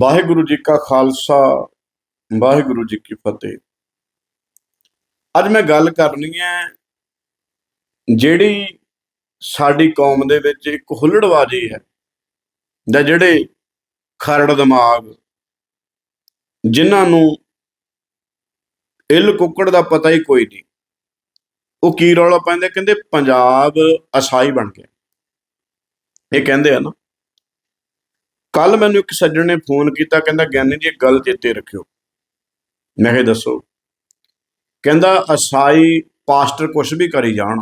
ਵਾਹਿਗੁਰੂ ਜੀ ਕਾ ਖਾਲਸਾ, ਵਾਹਿਗੁਰੂ ਜੀ ਕੀ ਫਤਿਹ। ਅੱਜ ਮੈਂ ਗੱਲ ਕਰਨੀ ਹੈ ਜਿਹੜੀ ਸਾਡੀ ਕੌਮ ਦੇ ਵਿੱਚ ਇੱਕ ਹੁੱਲੜਬਾਜੀ ਹੈ ਜਾਂ ਜਿਹੜੇ ਖਰੜ ਦਿਮਾਗ, ਜਿਨ੍ਹਾਂ ਨੂੰ ਇਲ ਕੁੱਕੜ ਦਾ ਪਤਾ ਹੀ ਕੋਈ ਨਹੀਂ। ਉਹ ਕੀ ਰੌਲਾ ਪਾਉਂਦੇ ਕਹਿੰਦੇ ਪੰਜਾਬ ਅਸਾਈ ਬਣ ਗਿਆ। ਇਹ ਕਹਿੰਦੇ ਆ ਨਾ ਕੱਲ ਮੈਨੂੰ ਇੱਕ ਸੱਜਣ ਨੇ ਫੋਨ ਕੀਤਾ, ਕਹਿੰਦਾ, ਗਿਆਨੀ ਜੀ, ਇੱਕ ਗੱਲ ਚੇਤੇ ਰੱਖਿਓ। ਮੈਂ ਕਿਹਾ, ਦੱਸੋ। ਕਹਿੰਦਾ, ਅਸਾਈ ਪਾਸਟਰ ਕੁਛ ਵੀ ਕਰੀ ਜਾਣ।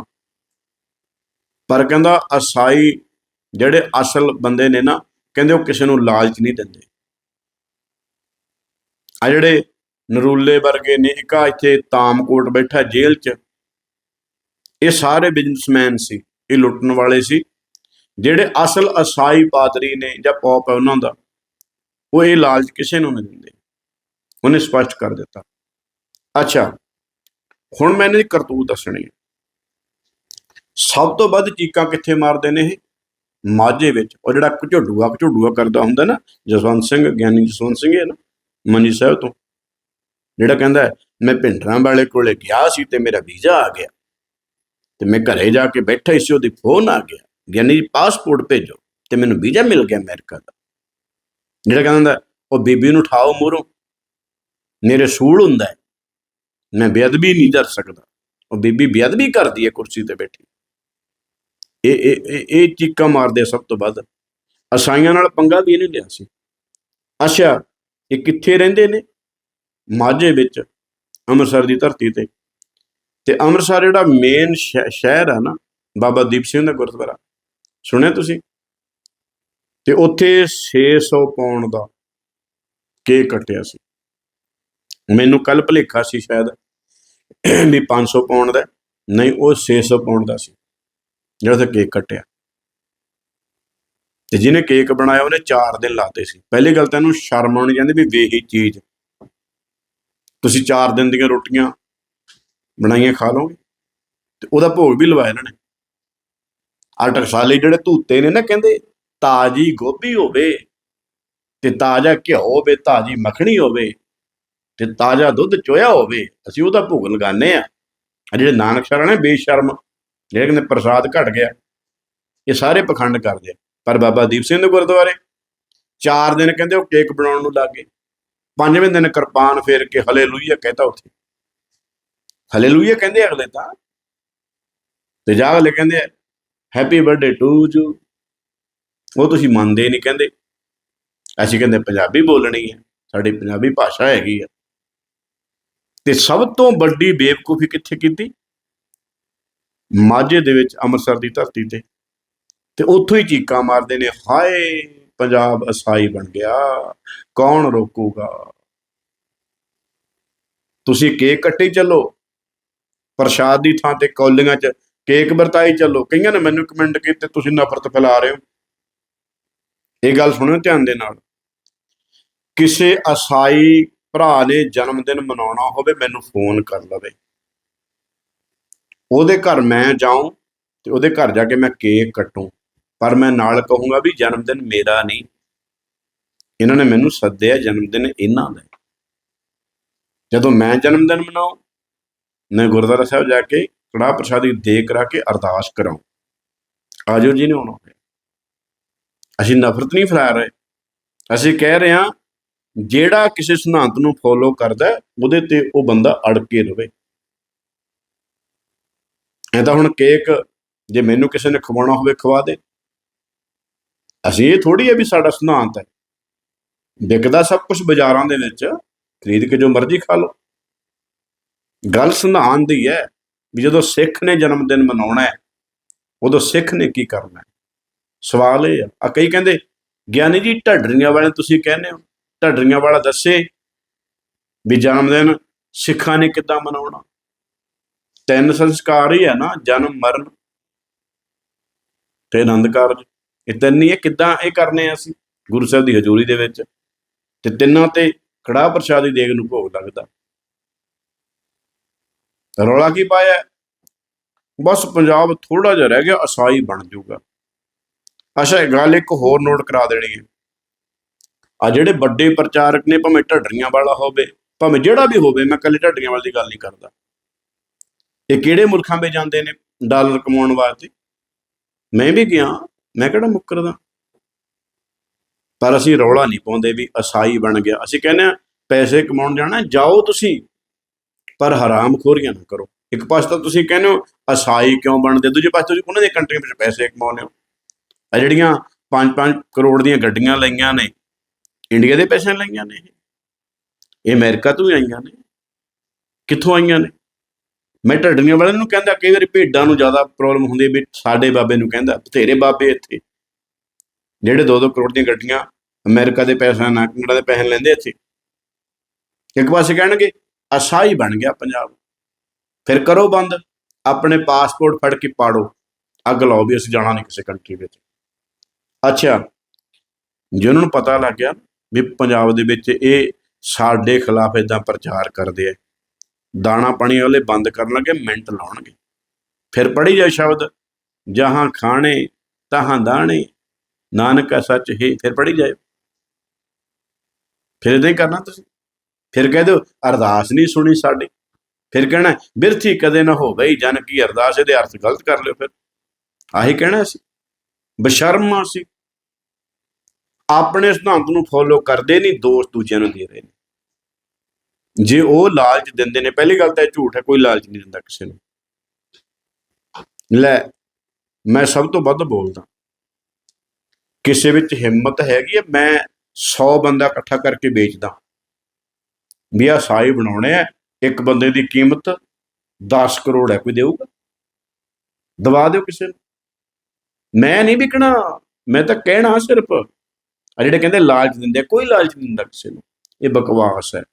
ਪਰ ਕਹਿੰਦਾ, ਅਸਾਈ ਜਿਹੜੇ ਅਸਲ ਬੰਦੇ ਨੇ ਨਾ, ਕਹਿੰਦੇ ਉਹ ਕਿਸੇ ਨੂੰ ਲਾਲਚ ਨਹੀਂ ਦਿੰਦੇ। ਆ ਜਿਹੜੇ ਨਰੂਲੇ ਵਰਗੇ ਨੇ, ਇੱਕ ਇੱਥੇ ਤਾਮਕੋਟ ਬੈਠਾ ਜੇਲ੍ਹ 'ਚ। ਇਹ ਸਾਰੇ ਬਿਜ਼ਨਸਮੈਨ ਸੀ, ਇਹ ਲੁੱਟਣ ਵਾਲੇ ਸੀ। ਜਿਹੜੇ ਅਸਲ ਅਸਾਈ ਪਾਦਰੀ ਨੇ ਜਾਂ ਪੌਪ ਹੈ ਉਹਨਾਂ ਦਾ, ਉਹ ਇਹ ਲਾਲਚ ਕਿਸੇ ਨੂੰ ਨਹੀਂ ਦਿੰਦੇ। ਉਹਨੇ ਸਪਸ਼ਟ ਕਰ ਦਿੱਤਾ। ਅੱਛਾ, ਹੁਣ ਮੈਂ ਇਹਨਾਂ ਦੀ ਕਰਤੂਤ ਦੱਸਣੀ ਹੈ। ਸਭ ਤੋਂ ਵੱਧ ਚੀਕਾਂ ਕਿੱਥੇ ਮਾਰਦੇ ਨੇ ਇਹ? ਮਾਝੇ ਵਿੱਚ। ਉਹ ਜਿਹੜਾ ਝੋਡੂਆ ਝੋਡੂਆ ਕਰਦਾ ਹੁੰਦਾ ਨਾ, ਜਸਵੰਤ ਸਿੰਘ, ਗਿਆਨੀ ਜਸਵੰਤ ਸਿੰਘ ਹੈ ਨਾ, ਮੰਜੀ ਸਾਹਿਬ ਤੋਂ। ਜਿਹੜਾ ਕਹਿੰਦਾ ਮੈਂ ਭਿੰਡਰਾਂ ਵਾਲੇ ਕੋਲੇ ਗਿਆ ਸੀ ਤੇ ਮੇਰਾ ਵੀਜ਼ਾ ਆ ਗਿਆ। ਤੇ ਮੈਂ ਘਰੇ ਜਾ ਕੇ ਬੈਠਾ ਸੀ, ਉਹਦੀ ਫੋਨ ਆ ਗਿਆ। ਗਿਆਨੀ ਜੀ ਪਾਸਪੋਰਟ ਭੇਜੋ ਤੇ ਮੈਨੂੰ ਵੀਜ਼ਾ ਮਿਲ ਗਿਆ ਅਮਰੀਕਾ ਦਾ। ਜਿਹੜਾ ਕਹਿੰਦਾ ਉਹ ਬੀਬੀ ਨੂੰ ਉਠਾਓ ਮੂਹਰੋਂ। ਮੇਰੇ ਸੂਲ ਹੁੰਦਾ ਹੈ। ਮੈਂ ਬੇਅਦਬੀ ਨਹੀਂ ਕਰ ਸਕਦਾ। ਉਹ ਬੀਬੀ ਬੇਅਦਬੀ ਕਰਦੀ ਹੈ ਕੁਰਸੀ ਤੇ ਬੈਠੀ। ਇਹ ਇਹ, ਇਹ- ਚੀਕਾਂ ਮਾਰਦੇ ਆ ਸਭ ਤੋਂ ਵੱਧ। ਅਸਾਈਆਂ ਨਾਲ ਪੰਗਾ ਵੀ ਇਹਨੇ ਲਿਆ ਸੀ। ਅੱਛਾ, ਇਹ ਕਿੱਥੇ ਰਹਿੰਦੇ ਨੇ? ਮਾਝੇ ਵਿੱਚ, ਅੰਮ੍ਰਿਤਸਰ ਦੀ ਧਰਤੀ ਤੇ। ਤੇ ਅੰਮ੍ਰਿਤਸਰ ਜਿਹੜਾ ਮੇਨ ਸ਼ਹਿਰ ਹੈ ਨਾ, ਬਾਬਾ ਦੀਪ ਸਿੰਘ ਦਾ ਗੁਰਦੁਆਰਾ। ਸੁਣਿਆ ਤੁਸੀਂ? ਤੇ ਉੱਥੇ 600 ਪਾਉਣ ਦਾ ਕੇਕ ਕੱਟਿਆ ਸੀ। ਮੈਨੂੰ ਕੱਲ ਭਲੇਖਾ ਸੀ ਸ਼ਾਇਦ ਵੀ 500 ਪਾਉਣ ਦਾ, ਨਹੀਂ, ਉਹ 600 ਪਾਉਣ ਦਾ ਸੀ, ਜਿਹੜਾ ਉੱਥੇ ਕੇਕ ਕੱਟਿਆ। ਤੇ ਜਿਹਨੇ ਕੇਕ ਬਣਾਇਆ, ਉਹਨੇ 4 ਦਿਨ ਲਾਤੇ ਸੀ। ਪਹਿਲੀ ਗੱਲ ਤਾਂ ਇਹਨੂੰ ਸ਼ਰਮ ਆਉਣੀ ਜਾਂਦੀ ਵੀ ਵੇਹੀ ਚੀਜ਼। ਤੁਸੀਂ 4 ਦਿਨ ਦੀਆਂ ਰੋਟੀਆਂ ਬਣਾਈਆਂ ਖਾ ਲਓਗੇ, ਤੇ ਉਹਦਾ ਭੋਗ ਵੀ ਲਵਾਇਆ ਇਹਨਾਂ ਨੇ। ਆਹ ਟਕਸਾਲੀ ਜਿਹੜੇ ਧੂਤੇ ਨੇ ਨਾ ਕਹਿੰਦੇ, ਤਾਜੀ ਗੋਭੀ ਹੋਵੇ ਤੇ ਤਾਜ਼ਾ ਘਿਓ ਹੋਵੇ, ਤਾਜੀ ਮੱਖਣੀ ਹੋਵੇ ਤੇ ਤਾਜ਼ਾ ਦੁੱਧ ਚੋਇਆ ਹੋਵੇ, ਅਸੀਂ ਉਹਦਾ ਭੋਗ ਲਗਾਉਂਦੇ ਆ ਜਿਹੜੇ ਨਾਨਕ ਸ਼ਰਨ ਨੇ, ਬੇਸ਼ਰਮ, ਜਿਹੜੇ ਕਹਿੰਦੇ ਪ੍ਰਸਾਦ ਘਟ ਗਿਆ, ਇਹ ਸਾਰੇ ਪਖੰਡ ਕਰਦੇ ਆ। ਪਰ ਬਾਬਾ ਦੀਪ ਸਿੰਘ ਦੇ ਗੁਰਦੁਆਰੇ ਚਾਰ ਦਿਨ ਕਹਿੰਦੇ ਉਹ ਕੇਕ ਬਣਾਉਣ ਨੂੰ ਲੱਗੇ ਪੰਜਵੇਂ ਦਿਨ ਕਿਰਪਾਨ ਫੇਰ ਕੇ ਹਲੇਲੂਇਆ ਕਹਿੰਦਾ ਉੱਥੇ। ਹਲੇਲੂਇਆ ਕਹਿੰਦੇ ਅਗਲੇ ਤਾਂ। ਤੇ ਜਾ ਅਗਲੇ ਕਹਿੰਦੇ ਹੈਪੀ ਬਰਥਡੇ ਟੂ ਯੂ ਉਹ ਤੁਸੀਂ ਮੰਨਦੇ ਨਹੀਂ ਕਹਿੰਦੇ। ਅਸੀਂ ਕਹਿੰਦੇ ਪੰਜਾਬੀ ਬੋਲਣੀ ਹੈ। ਸਾਡੀ ਪੰਜਾਬੀ ਭਾਸ਼ਾ ਹੈਗੀ ਆ ਤੇ ਸਭ ਤੋਂ ਵੱਡੀ ਬੇਵਕੂਫੀ ਕਿੱਥੇ ਕੀਤੀ? ਮਾਝੇ ਦੇ ਵਿੱਚ ਅੰਮ੍ਰਿਤਸਰ ਦੀ ਧਰਤੀ ਤੇ। ਤੇ ਉੱਥੋਂ ਹੀ ਚੀਕਾਂ ਮਾਰਦੇ ਨੇ, ਹਾਏ, ਪੰਜਾਬ ਅਸਾਈ ਬਣ ਗਿਆ। ਕੌਣ ਰੋਕੂਗਾ? ਤੁਸੀਂ ਕੇਕ ਕੱਟੀ ਚੱਲੋ। ਪ੍ਰਸ਼ਾਦ ਦੀ ਥਾਂ ਤੇ ਕੌਲੀਆਂ 'ਚ ਕੇਕ ਵਰਤਾਈ ਚੱਲੋ। ਕਈਆਂ ਨੇ ਮੈਨੂੰ ਕਮੈਂਟ ਕੀਤੇ, ਤੁਸੀਂ ਨਫ਼ਰਤ ਫੈਲਾ ਰਹੇ ਹੋ। ਇਹ ਗੱਲ ਸੁਣਿਓ ਧਿਆਨ ਦੇ ਨਾਲ। ਕਿਸੇ ਅਸਾਈ ਭਰਾ ਨੇ ਜਨਮ ਦਿਨ ਮਨਾਉਣਾ ਹੋਵੇ, ਮੈਨੂੰ ਫੋਨ ਕਰ ਲਵੇ। ਉਹਦੇ ਘਰ ਮੈਂ ਜਾਉਂ ਤੇ ਉਹਦੇ ਘਰ ਜਾ ਕੇ ਮੈਂ ਕੇਕ ਕੱਟੂੰ। ਪਰ ਮੈਂ ਨਾਲ ਕਹੂੰਗਾ ਵੀ ਜਨਮ ਦਿਨ ਮੇਰਾ ਨਹੀਂ। ਇਹਨਾਂ ਨੇ ਮੈਨੂੰ ਸੱਦਿਆ ਜਨਮ ਦਿਨ ਇਹਨਾਂ ਦਾ। ਜਦੋਂ ਮੈਂ ਜਨਮ ਦਿਨ ਮਨਾਉਂ, ਮੈਂ ਗੁਰਦੁਆਰਾ ਸਾਹਿਬ ਜਾ ਕੇ ਕੜਾ ਪ੍ਰਸ਼ਾਦੀ ਦੇ ਕਰਾ ਕੇ ਅਰਦਾਸ ਕਰਾਉਂ ਆਜੋ ਜੀ ਨੇ ਆਉਣਾ। ਅਸੀਂ ਨਫ਼ਰਤ ਨਹੀਂ ਫੈਲਾ ਰਹੇ। ਅਸੀਂ ਕਹਿ ਰਹੇ ਹਾਂ, ਜਿਹੜਾ ਕਿਸੇ ਸਿਧਾਂਤ ਨੂੰ ਫੋਲੋ ਕਰਦਾ ਉਹਦੇ ਤੇ ਉਹ ਬੰਦਾ ਅੜ ਕੇ ਰਵੇ। ਐ ਤਾਂ ਹੁਣ ਕੇਕ ਜੇ ਮੈਨੂੰ ਕਿਸੇ ਨੇ ਖਵਾਉਣਾ ਹੋਵੇ, ਖਵਾ ਦੇ। ਅਸੀਂ ਇਹ ਥੋੜੀ ਹੈ ਵੀ ਸਾਡਾ ਸਿਧਾਂਤ ਹੈ। ਵਿਕਦਾ ਸਭ ਕੁਝ ਬਾਜ਼ਾਰਾਂ ਦੇ ਵਿੱਚ, ਖਰੀਦ ਕੇ ਜੋ ਮਰਜ਼ੀ ਖਾ ਲਓ। ਗੱਲ ਸਿਧਾਂਤ ਦੀ ਹੈ। ਵੀ ਜਦੋਂ ਸਿੱਖ ਨੇ ਜਨਮ ਦਿਨ ਮਨਾਉਣਾ ਹੈ, ਉਦੋਂ ਸਿੱਖ ਨੇ ਕੀ ਕਰਨਾ ਹੈ? ਸਵਾਲ ਇਹ ਆ। ਕਈ ਕਹਿੰਦੇ, ਗਿਆਨੀ ਜੀ, ਢੱਡਰੀਆਂ ਵਾਲੇ ਤੁਸੀਂ ਕਹਿੰਦੇ ਹੋ, ਢੱਡਰੀਆਂ ਵਾਲਾ ਦੱਸੇ ਵੀ ਜਨਮ ਦਿਨ ਸਿੱਖਾਂ ਨੇ ਕਿੱਦਾਂ ਮਨਾਉਣਾ? ਤਿੰਨ ਸੰਸਕਾਰ ਹੀ ਹੈ ਨਾ, ਜਨਮ, ਮਰਨ ਤੇ ਆਨੰਦ ਕਾਰਜ। ਇਹ ਤਿੰਨ ਹੀ ਹੈ ਕਿੱਦਾਂ ਇਹ ਕਰਨੇ ਆ ਅਸੀਂ? ਗੁਰੂ ਸਾਹਿਬ ਦੀ ਹਜ਼ੂਰੀ ਦੇ ਵਿੱਚ। ਤੇ ਤਿੰਨਾਂ ਤੇ ਕੜਾਹ ਪ੍ਰਸ਼ਾਦ ਦੀ ਦੇਗ ਨੂੰ ਭੋਗ ਲੱਗਦਾ। ਰੌਲਾ ਕੀ ਪਾਇਆ? ਬਸ ਪੰਜਾਬ ਥੋੜਾ ਜਿਹਾ ਰਹਿ ਗਿਆ, ਅਸਾਈ ਬਣ ਜਾਊਗਾ। ਅੱਛਾ, ਇਹ ਗੱਲ ਇੱਕ ਹੋਰ ਨੋਟ ਕਰਾ ਦੇਣੀ ਹੈ। ਆ ਜਿਹੜੇ ਵੱਡੇ ਪ੍ਰਚਾਰਕ ਨੇ, ਭਾਵੇਂ ਢੱਡਰੀਆਂ ਵਾਲਾ ਹੋਵੇ, ਭਾਵੇਂ ਜਿਹੜਾ ਵੀ ਹੋਵੇ, ਮੈਂ ਕੱਲੇ ਢੱਡਰੀਆਂ ਵਾਲੀ ਦੀ ਗੱਲ ਨਹੀਂ ਕਰਦਾ। ਇਹ ਕਿਹੜੇ ਮੁਲਕਾਂ ਵਿੱਚ ਜਾਂਦੇ ਨੇ ਡਾਲਰ ਕਮਾਉਣ ਵਾਸਤੇ? ਮੈਂ ਵੀ ਗਿਆ, ਮੈਂ ਕਿਹੜਾ ਮੁੱਕਰਦਾ? ਪਰ ਅਸੀਂ ਰੌਲਾ ਨਹੀਂ ਪਾਉਂਦੇ ਵੀ ਅਸਾਈ ਬਣ ਗਿਆ। ਅਸੀਂ ਕਹਿੰਦੇ ਆ ਪੈਸੇ ਕਮਾਉਣ ਜਾਣਾ ਜਾਓ ਤੁਸੀਂ। ਪਰ ਹਰਾਮ ਖੋਰੀਆਂ ਨਾ ਕਰੋ। ਇੱਕ ਪਾਸੇ ਤਾਂ ਤੁਸੀਂ ਕਹਿੰਦੇ ਹੋ, ਅਸਾਈ ਕਿਉਂ ਬਣਦੇ? ਦੂਜੇ ਪਾਸੇ ਤੁਸੀਂ ਉਹਨਾਂ ਦੇ ਕੰਟਰੀ ਵਿੱਚ ਪੈਸੇ ਕਮਾਉਂਦੇ ਹੋ। ਆ ਜਿਹੜੀਆਂ 5-5 ਕਰੋੜ ਦੀਆਂ ਗੱਡੀਆਂ ਲਈਆਂ ਨੇ, ਇੰਡੀਆ ਦੇ ਪੈਸੇ ਲਈਆਂ ਨੇ ਇਹ। ਇਹ ਅਮਰੀਕਾ ਤੋਂ ਹੀ ਆਈਆਂ ਨੇ। ਕਿੱਥੋਂ ਆਈਆਂ ਨੇ? ਮੈਂ ਢੱਡਣੀਆਂ ਵਾਲਿਆਂ ਨੂੰ ਕਹਿੰਦਾ, ਕਈ ਵਾਰੀ ਭੇਡਾਂ ਨੂੰ ਜ਼ਿਆਦਾ ਪ੍ਰੋਬਲਮ ਹੁੰਦੀ ਵੀ ਸਾਡੇ ਬਾਬੇ ਨੂੰ ਕਹਿੰਦਾ, ਬਥੇਰੇ ਬਾਬੇ ਇੱਥੇ। ਜਿਹੜੇ 2-2 ਕਰੋੜ ਦੀਆਂ ਗੱਡੀਆਂ ਅਮਰੀਕਾ ਦੇ ਪੈਸਿਆਂ ਨਾਲ, ਕੈਨੇਡਾ ਦੇ ਪੈਸੇ ਲੈਂਦੇ ਇੱਥੇ। ਇੱਕ ਪਾਸੇ ਕਹਿਣਗੇ ਅਸਾਈ ਬਣ ਗਿਆ ਪੰਜਾਬ। ਫਿਰ ਕਰੋ ਬੰਦ, ਆਪਣੇ ਪਾਸਪੋਰਟ ਫੜ ਕੇ ਪਾੜੋ। ਅੱਗ ਲਾਓ ਵੀ ਅਸੀਂ ਜਾਣਾ ਨਹੀਂ ਕਿਸੇ ਕੰਟਰੀ ਵਿੱਚ। ਅੱਛਾ ਜੇ ਉਹਨਾਂ ਨੂੰ ਪਤਾ ਲੱਗ ਗਿਆ ਵੀ ਪੰਜਾਬ ਦੇ ਵਿੱਚ ਇਹ ਸਾਡੇ ਖਿਲਾਫ ਇਦਾਂ ਪ੍ਰਚਾਰ ਕਰਦੇ ਆ, ਦਾਣਾ ਪਾਣੀ ਵਾਲੇ ਬੰਦ ਕਰਨ ਲੱਗੇ ਮਿੰਟ ਲਾਉਣਗੇ। ਫਿਰ ਪੜ੍ਹੀ ਜਾ ਸ਼ਬਦ, ਜਹਾਂ ਖਾਣੇ, ਤਹਾਂ ਦਾਣੇ, ਨਾਨਕ ਸੱਚ ਹੈ, ਫਿਰ ਪੜ੍ਹੀ ਜਾਏ। ਫਿਰ ਇਦਾਂ ਹੀ ਕਰਨਾ ਤੁਸੀਂ? ਫਿਰ ਕਹਿ ਦਿਓ ਅਰਦਾਸ ਨਹੀਂ ਸੁਣੀ ਸਾਡੀ। ਫਿਰ ਕਹਿਣਾ, ਬਿਰਥੀ ਕਦੇ ਨਾ ਹੋਵੇ ਹੀ ਜਨ ਕੀ ਅਰਦਾਸ ਇਹਦੇ ਅਰਥ ਗਲਤ ਕਰ ਲਿਓ ਫਿਰ। ਆਹੀ ਕਹਿਣਾ ਸੀ। ਬਸ਼ਰਮਾ ਸੀ। ਆਪਣੇ ਸਿਧਾਂਤ ਨੂੰ ਫੋਲੋ ਕਰਦੇ ਨਹੀਂ, ਦੋਸਤ ਦੂਜਿਆਂ ਨੂੰ ਦੇ ਰਹੇ ਨੇ। ਜੇ ਉਹ ਲਾਲਚ ਦਿੰਦੇ ਨੇ, ਪਹਿਲੀ ਗੱਲ ਤਾਂ ਇਹ ਝੂਠ ਹੈ, ਕੋਈ ਲਾਲਚ ਨਹੀਂ ਦਿੰਦਾ ਕਿਸੇ ਨੂੰ। ਲੈ, ਮੈਂ ਸਭ ਤੋਂ ਵੱਧ ਬੋਲਦਾ। ਕਿਸੇ ਵਿੱਚ ਹਿੰਮਤ ਹੈਗੀ ਹੈ, ਮੈਂ 100 ਬੰਦਾ ਇਕੱਠਾ ਕਰਕੇ ਵੇਚਦਾ। ਵੀ ਆ ਸਾਈ ਬਣਾਉਣੇ ਆ, ਇੱਕ ਬੰਦੇ ਦੀ ਕੀਮਤ 10 ਕਰੋੜ ਹੈ, ਕੋਈ ਦੇਊਗਾ? ਦਵਾ ਦਿਓ ਕਿਸੇ ਨੂੰ। ਮੈਂ ਨਹੀਂ ਵਿਕਣਾ, ਮੈਂ ਤਾਂ ਕਹਿਣਾ ਸਿਰਫ ਆ ਜਿਹੜੇ ਕਹਿੰਦੇ ਲਾਲਚ ਦਿੰਦੇ ਕੋਈ ਲਾਲਚ ਨਹੀਂ ਦਿੰਦਾ ਕਿਸੇ ਨੂੰ, ਇਹ ਬਕਵਾਸ ਹੈ।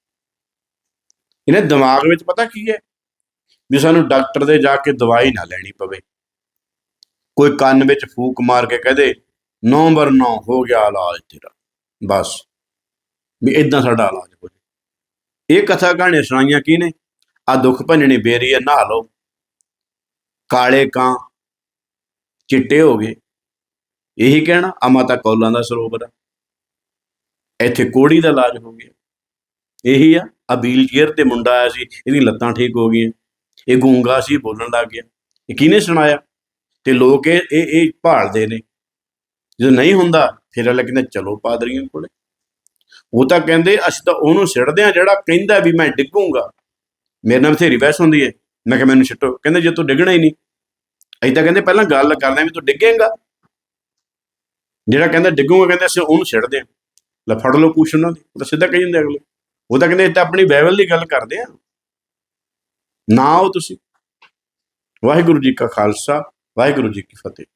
ਇਹਨੇ ਦਿਮਾਗ ਵਿੱਚ ਪਤਾ ਕੀ ਹੈ? ਵੀ ਸਾਨੂੰ ਡਾਕਟਰ ਦੇ ਜਾ ਕੇ ਦਵਾਈ ਨਾ ਲੈਣੀ ਪਵੇ। ਕੋਈ ਕੰਨ ਵਿੱਚ ਫੂਕ ਮਾਰ ਕੇ ਕਹਦੇ ਨੰਬਰ 9 ਹੋ ਗਿਆ ਇਲਾਜ ਤੇਰਾ, ਬਸ। ਵੀ ਇਦਾਂ ਸਾਡਾ ਇਲਾਜ ਹੋ ਜਾਏ। ਇਹ ਕਥਾ ਕਹਾਣੀ ਸੁਣਾਈਆਂ ਕਿਹਨੇ ਨੇ? ਆ ਦੁੱਖ ਭੰਜਣੀ ਬੇਰੀ ਹੈ ਨਹਾ ਲਓ। ਕਾਲੇ ਕਾਂ ਚਿੱਟੇ ਹੋ ਗਏ। ਇਹੀ ਕਹਿਣਾ ਆ ਮਾਤਾ ਕੌਲਾਂ ਦਾ ਸਰੋਵਰ ਆ ਇੱਥੇ ਕੋੜੀ ਦਾ ਇਲਾਜ ਹੋ ਗਿਆ। ਇਹੀ ਆ ਆ ਵੀਲ ਚੇਅਰ ਤੇ ਮੁੰਡਾ ਆਇਆ ਸੀ ਇਹਦੀ ਲੱਤਾਂ ਠੀਕ ਹੋ ਗਈਆਂ। ਇਹ ਗੂੰਗਾ ਸੀ, ਬੋਲਣ ਲੱਗ ਗਿਆ। ਇਹ ਕਿਹਨੇ ਸੁਣਾਇਆ? ਤੇ ਲੋਕ ਇਹ ਇਹ ਭਾਲਦੇ ਨੇ। ਜਦੋਂ ਨਹੀਂ ਹੁੰਦਾ, ਫਿਰ ਅਗਲਾ ਕਹਿੰਦਾ, ਚਲੋ ਪਾਦਰੀਆਂ ਕੋਲੇ। ਉਹ ਤਾਂ ਕਹਿੰਦੇ, ਅਸੀਂ ਤਾਂ ਉਹਨੂੰ ਸਿੱਟਦੇ ਆ ਜਿਹੜਾ ਕਹਿੰਦਾ ਵੀ ਮੈਂ ਡਿੱਗੂੰਗਾ। ਮੇਰੇ ਨਾਲ ਬਥੇਰੀ ਬਹਿਸ ਹੁੰਦੀ ਹੈ ਮੈਂ ਕਿਹਾ, ਮੈਨੂੰ ਛੱਟੋ ਕਹਿੰਦੇ, ਜੇ ਤੂੰ ਡਿੱਗਣਾ ਹੀ ਨਹੀਂ। ਅਸੀਂ ਤਾਂ ਕਹਿੰਦੇ, ਪਹਿਲਾਂ ਗੱਲ ਕਰਦੇ ਆ ਵੀ ਤੂੰ ਡਿੱਗੇਗਾ। ਜਿਹੜਾ ਕਹਿੰਦਾ ਡਿੱਗੂਗਾ, ਕਹਿੰਦੇ, ਅਸੀਂ ਉਹਨੂੰ ਸਿੱਟਦੇ ਆ ਲੈ, ਫੜ ਲਓ ਪੁੱਛ ਉਹਨਾਂ ਦੀ। ਤਾਂ ਸਿੱਧਾ ਕਹੀ ਜਾਂਦੇ ਅਗਲੇ। ਉਹ ਤਾਂ ਕਹਿੰਦੇ, ਇਹ ਤਾਂ ਆਪਣੀ ਬਾਈਬਲ ਦੀ ਗੱਲ ਕਰਦੇ ਆ। ਨਾ ਆਓ ਤੁਸੀਂ। ਵਾਹਿਗੁਰੂ ਜੀ ਕਾ ਖਾਲਸਾ, ਵਾਹਿਗੁਰੂ ਜੀ ਕੀ ਫਤਿਹ।